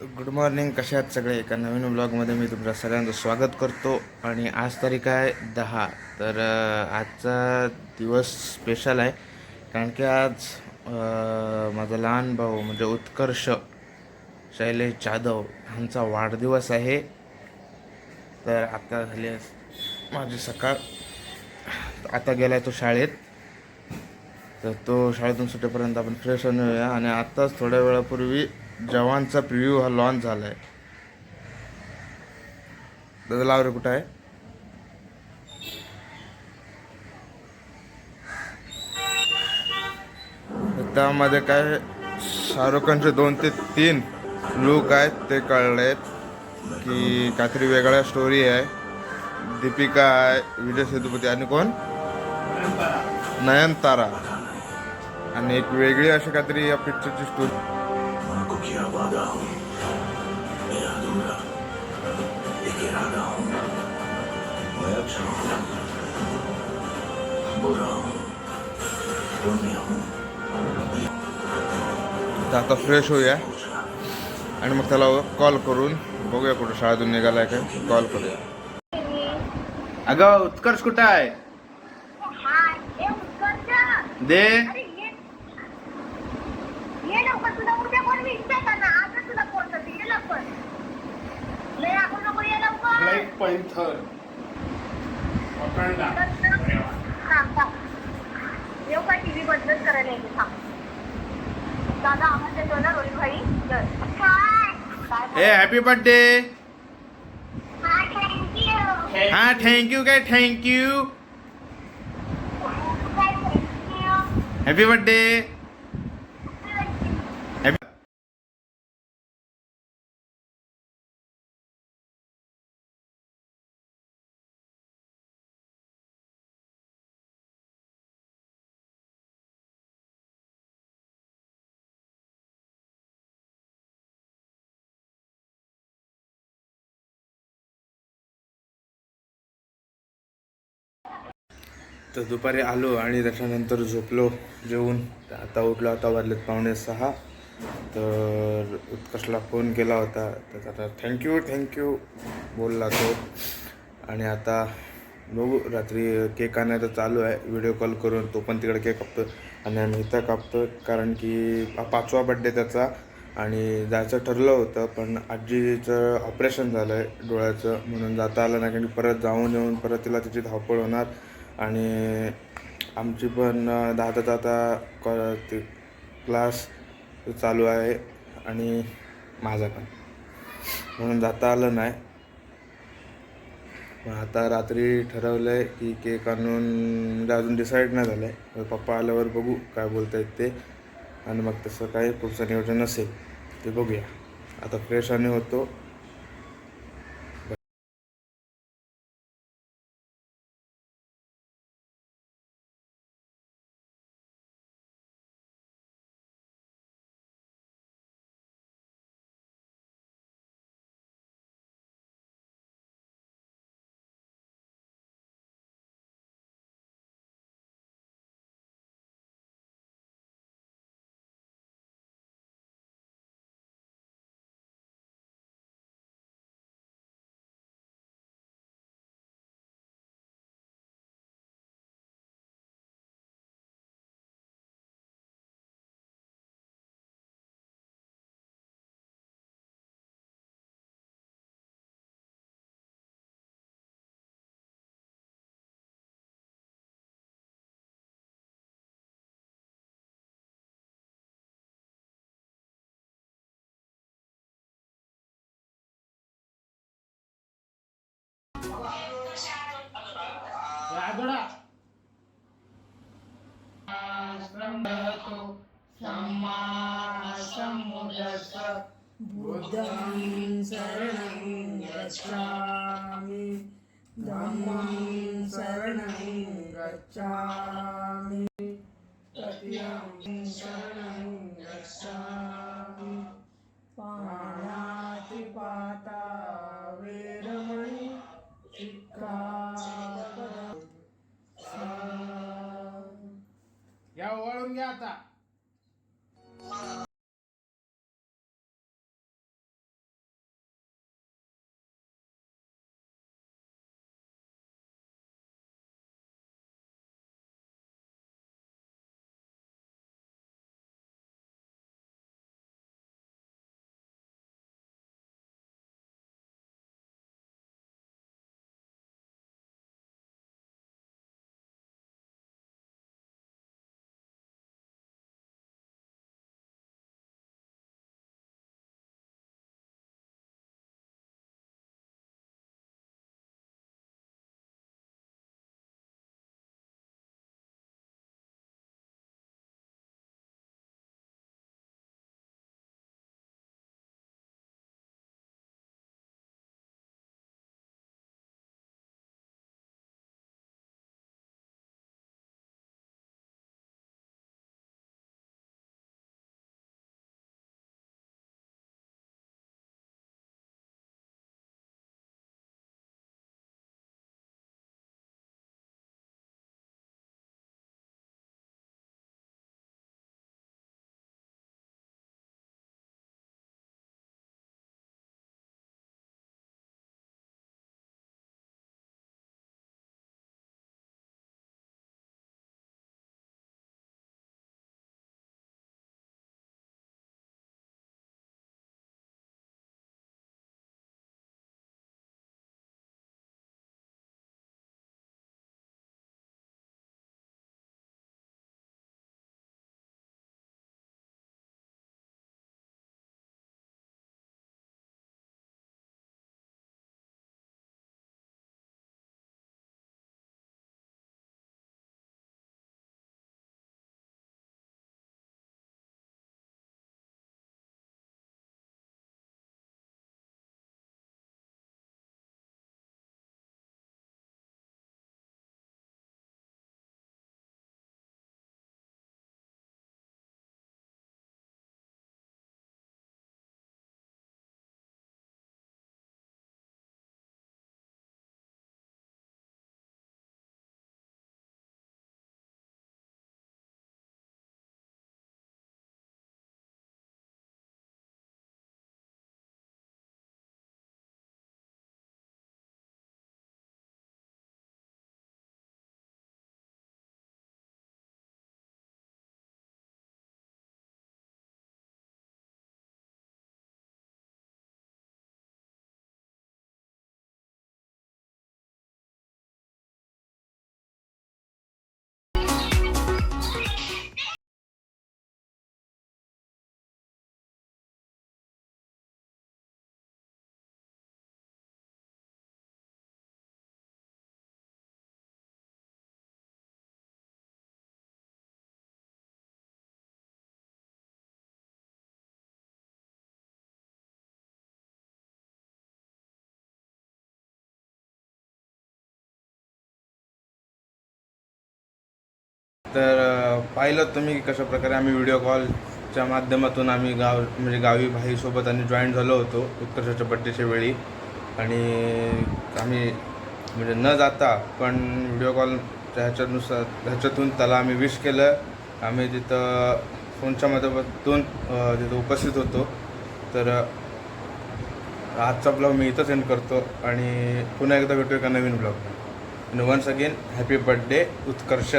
Good morning कशा आहात सगळे? एका नवीन ब्लॉगमध्ये मी तुमचं सगळ्यांचं स्वागत करतो. आणि आज तारीख आहे दहा. तर आजचा दिवस स्पेशल आहे. कारण की आज माझा लहान भाऊ म्हणजे उत्कर्ष शैलेश जाधव ह्यांचा वाढदिवस आहे. तर आता झाली माझी सकाळ. आता गेलाय तो शाळेत. तर तो शाळेतून सुटेपर्यंत आपण फ्रेश होऊन येऊया. आणि आत्ताच थोड्या वेळापूर्वी जवानचा प्रिव्ह्यू हा लॉन्च झाला आहे दादा लावरे कुठं आहे? त्यामध्ये काय शाहरुख खानचे दोन ते तीन लुक आहेत ते कळले आहेत की काहीतरी वेगळ्या स्टोरी आहे. दीपिका आहे विजय सेतुपती आणि कोण? नयनतारा. आणि एक वेगळी अशी काहीतरी या पिक्चरची स्टोरी मन को किया वादा हूं मैं अधूरा एक इरादा हूं मैं अच्छा हूं बुरा हूं पुण्य हूं तर आता फ्रेश होऊया. आणि मग त्याला कॉल करून बघूया कुठं शाळेतून निघालाय काय. कॉल करूया. अगं उत्कर्ष कुठं आहे? हाय, ए उत्कर्ष! दे अरे ये ये लवकर तुला उद्या कोण विचार का ना आता तुला फोन करते ये लवकर लय आपण नको ये लवकर ब्लॅक पैंथर वकांडा थांब थांब येऊ का टीव्ही बंदच करायला येते थांब दादा आवाज देतो ना रोहित भाई ए हॅपी बर्थडे हा थँक्यू काय थँक्यू काय थँक्यू हॅपी बर्थडे तर दुपारी आलो आणि त्याच्यानंतर झोपलो जेवून. आता उठलो आता वाजलेत पावणे सहा. तर उत्कर्षला फोन केला होता. तर आता थँक्यू थँक्यू बोलला तो. आणि आता बघू रात्री केक आणायचं चालू आहे. व्हिडिओ कॉल करून तो पण तिकडे केक कापतो आणि आम्ही इथं कापतो कारण की पाचवा बड्डे त्याचा आणि जायचं ठरलं होतं पण आजीचं ऑपरेशन झालं आहे डोळ्याचं. म्हणून जाता आलं नाही कारण की परत जाऊन येऊन परत तिला तिची धावपळ होणार. आणि आमची पण अं, जाता कॉ ते क्लास चालू आहे आणि माझा पण. म्हणून जाता आलं नाही. पण आता रात्री ठरवलं आहे की केक आणून म्हणजे अजून डिसाईड नाही झालं आहे पप्पा आल्यावर बघू काय बोलतायत ते. आणि मग तसं काही पुढचं नियोजन असेल ते बघूया. आता फ्रेश आणि होतो. रागडा बुद्धं शरणं गच्छामि धम्मं शरणं गच्छामि तृतीयं शरणं गच्छामि तर पाहिलं तुम्ही की कशा प्रकारे आम्ही व्हिडिओ कॉलच्या माध्यमातून आम्ही गाव म्हणजे गावी भाईसोबत आणि जॉईन झालो होतो उत्कर्षाच्या बड्डेच्या वेळी. आणि आम्ही म्हणजे न जाता पण व्हिडिओ कॉल ह्याच्यानुसार ह्याच्यातून त्याला आम्ही विश केलं. आम्ही तिथं फोनच्या माध्यमातून तिथं उपस्थित होतो. तर आजचा ब्लॉग मी इथंच सेंड करतो आणि पुन्हा एकदा भेटू एका नवीन ब्लॉग आणि once again happy birthday Utkarsh.